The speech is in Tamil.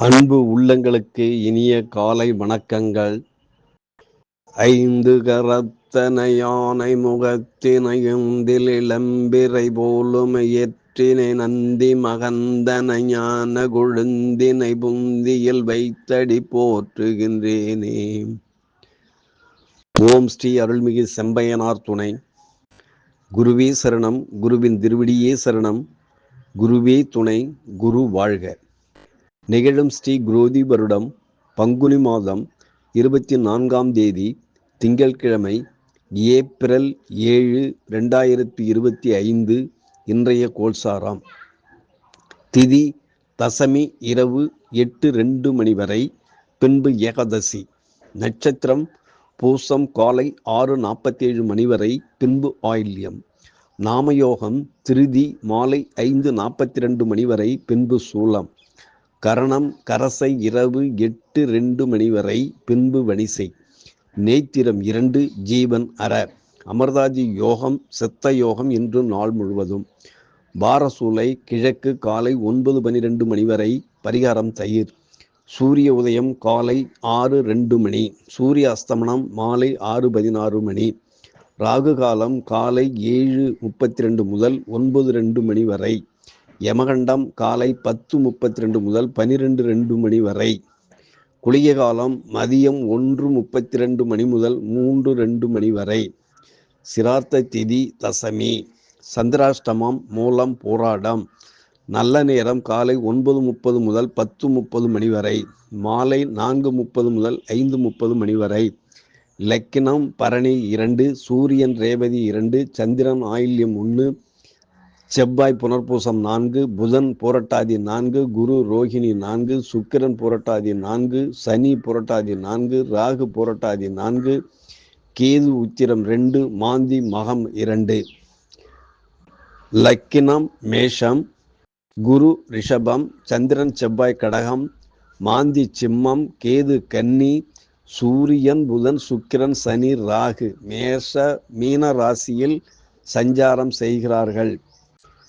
அன்பு உள்ளங்களுக்கு இனிய காலை வணக்கங்கள். ஐந்து கரத்தனை யானை முகத்தினையுந்தில் இளம்பிறை போலும் ஏற்றினை நந்தி மகந்தனை ஞான கொழுந்தினை புந்தியில் வைத்தடி போற்றுகின்றேனே. ஓம் ஸ்ரீ அருள்மிகு செம்பையனார் துணை. குருவே சரணம் குருவின் திருவிடியே சரணம் குருவே துணை குரு வாழ்க. நிகழும் ஸ்ரீ குரோதி வருடம் பங்குனி மாதம் இருபத்தி நான்காம் தேதி திங்கட்கிழமை ஏப்ரல் ஏழு ரெண்டாயிரத்தி இருபத்தி ஐந்து இன்றைய கோல்சாராம் திதி தசமி இரவு எட்டு ரெண்டு மணி வரை பின்பு ஏகாதசி. நட்சத்திரம் பூசம் காலை ஆறு நாற்பத்தி ஏழு மணி வரை பின்பு ஆயில்யம். நாமயோகம் திருதி மாலை ஐந்து நாற்பத்தி ரெண்டு மணி வரை பின்பு சூலம். கரணம் கரசை இரவு எட்டு ரெண்டு மணி வரை பின்பு வணிசை. நேத்திரம் இரண்டு ஜீவன் அற. அமர்தாஜி யோகம் செத்த யோகம் இன்று நாள் முழுவதும். பாரசூலை கிழக்கு காலை ஒன்பது பனிரெண்டு மணி வரை பரிகாரம் தயிர். சூரிய உதயம் காலை ஆறு ரெண்டு மணி. சூரிய அஸ்தமனம் மாலை ஆறு பதினாறு மணி. ராகு காலம் காலை ஏழு முப்பத்தி ரெண்டு முதல் ஒன்பது ரெண்டு மணி வரை. யமகண்டம் காலை பத்து முப்பத்தி ரெண்டு முதல் பனிரெண்டு ரெண்டு மணி வரை. குளிய காலம் மதியம் ஒன்று முப்பத்தி ரெண்டு மணி முதல் மூன்று ரெண்டு மணி வரை. சிரார்த்த திதி தசமி சந்திராஷ்டமம் மூலம் போராடம். நல்ல நேரம் காலை ஒன்பது முப்பது முதல் பத்து முப்பது மணி வரை. மாலை நான்கு முப்பது முதல் ஐந்து முப்பது மணி வரை. லக்கினம் பரணி இரண்டு சூரியன் ரேவதி இரண்டு சந்திரன் ஆயில்யம் ஒன்று செவ்வாய் புனர்பூசம் நான்கு புதன் புரட்டாதி நான்கு குரு ரோஹிணி நான்கு சுக்கிரன் புரட்டாதி நான்கு சனி புரட்டாதி நான்கு ராகு புரட்டாதி நான்கு கேது உத்திரம் ரெண்டு மாந்தி மகம் இரண்டு. லக்கினம் மேஷம் குரு ரிஷபம் சந்திரன் செவ்வாய் கடகம் மாந்தி சிம்மம் கேது கன்னி சூரியன் புதன் சுக்கிரன் சனி ராகு. மேஷ மீன ராசியில் சஞ்சாரம் செய்கிறார்கள்.